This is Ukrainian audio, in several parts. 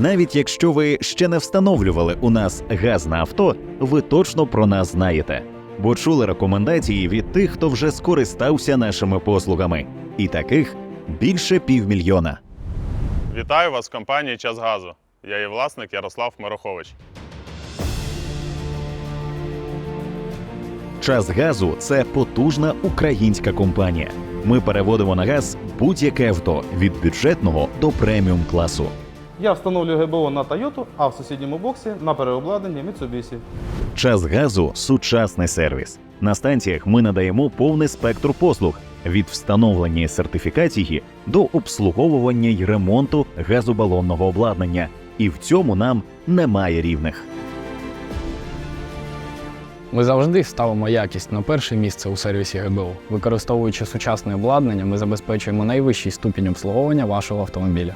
Навіть якщо ви ще не встановлювали у нас газ на авто, ви точно про нас знаєте, бо чули рекомендації від тих, хто вже скористався нашими послугами, і таких більше півмільйона. Вітаю вас в компанії Час газу. Я її власник Ярослав Мирохович. Час газу це потужна українська компанія. Ми переводимо на газ будь-яке авто від бюджетного до преміум класу. Я встановлюю ГБО на Toyota, а в сусідньому боксі на переобладнанні Mitsubishi. Час газу сучасний сервіс. На станціях ми надаємо повний спектр послуг від встановлення сертифікації до обслуговування й ремонту газобалонного обладнання. І в цьому нам немає рівних. Ми завжди ставимо якість на перше місце у сервісі ГБО. Використовуючи сучасне обладнання, ми забезпечуємо найвищий ступінь обслуговування вашого автомобіля.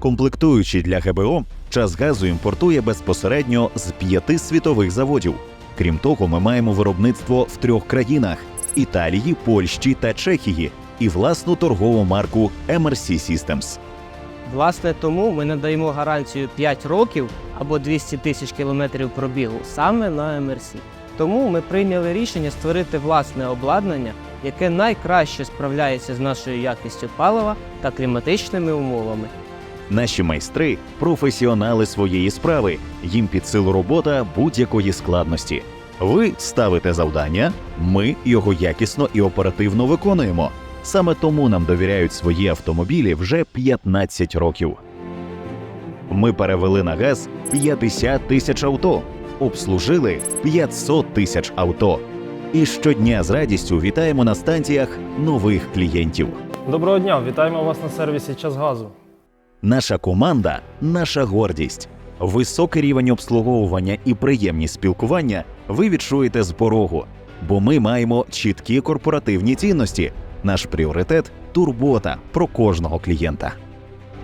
Комплектуючі для ГБО, час газу імпортує безпосередньо з п'яти світових заводів. Крім того, ми маємо виробництво в трьох країнах: Італії, Польщі та Чехії, і власну торгову марку MRC Systems. Власне, тому ми надаємо гарантію 5 років або 200 тисяч кілометрів пробігу саме на МРС. Тому ми прийняли рішення створити власне обладнання, яке найкраще справляється з нашою якістю палива та кліматичними умовами. Наші майстри професіонали своєї справи. Їм під силу робота будь-якої складності. Ви ставите завдання, ми його якісно і оперативно виконуємо. Саме тому нам довіряють свої автомобілі вже 15 років. Ми перевели на газ 50 тисяч авто, обслужили 500 тисяч авто. І щодня з радістю вітаємо на станціях нових клієнтів. Доброго дня, вітаємо вас на сервісі Час газу. Наша команда наша гордість. Високий рівень обслуговування і приємність спілкування ви відчуєте з порогу, бо ми маємо чіткі корпоративні цінності. Наш пріоритет турбота про кожного клієнта.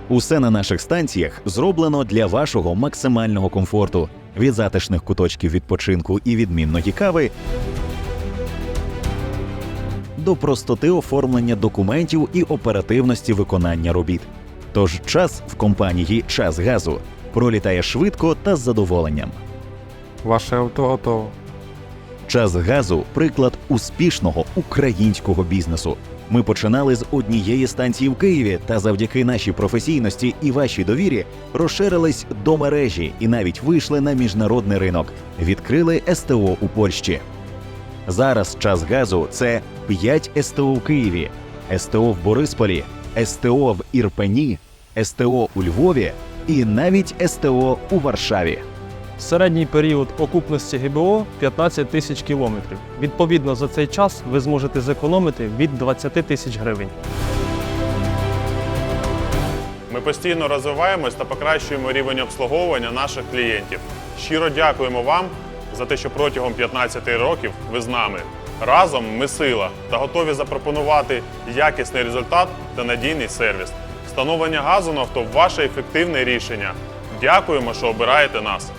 Усе на наших станціях зроблено для вашого максимального комфорту від затишних куточків відпочинку і відмінної кави до простоти оформлення документів і оперативності виконання робіт. Тож час в компанії Час газу пролітає швидко та з задоволенням. Ваше авто готово. Час газу приклад успішного українського бізнесу. Ми починали з однієї станції в Києві, та завдяки нашій професійності і вашій довірі розширились до мережі і навіть вийшли на міжнародний ринок. Відкрили СТО у Польщі. Зараз час газу це 5 СТО в Києві, СТО в Борисполі, СТО в Ірпені, СТО у Львові і навіть СТО у Варшаві. Середній період окупності ГБО 15 тисяч кілометрів. Відповідно, за цей час ви зможете зекономити від 20 тисяч гривень. Ми постійно розвиваємось та покращуємо рівень обслуговування наших клієнтів. Щиро дякуємо вам за те, що протягом 15 років ви з нами. Разом ми сила та готові запропонувати якісний результат та надійний сервіс. Встановлення газонавто ваше ефективне рішення. Дякуємо, що обираєте нас.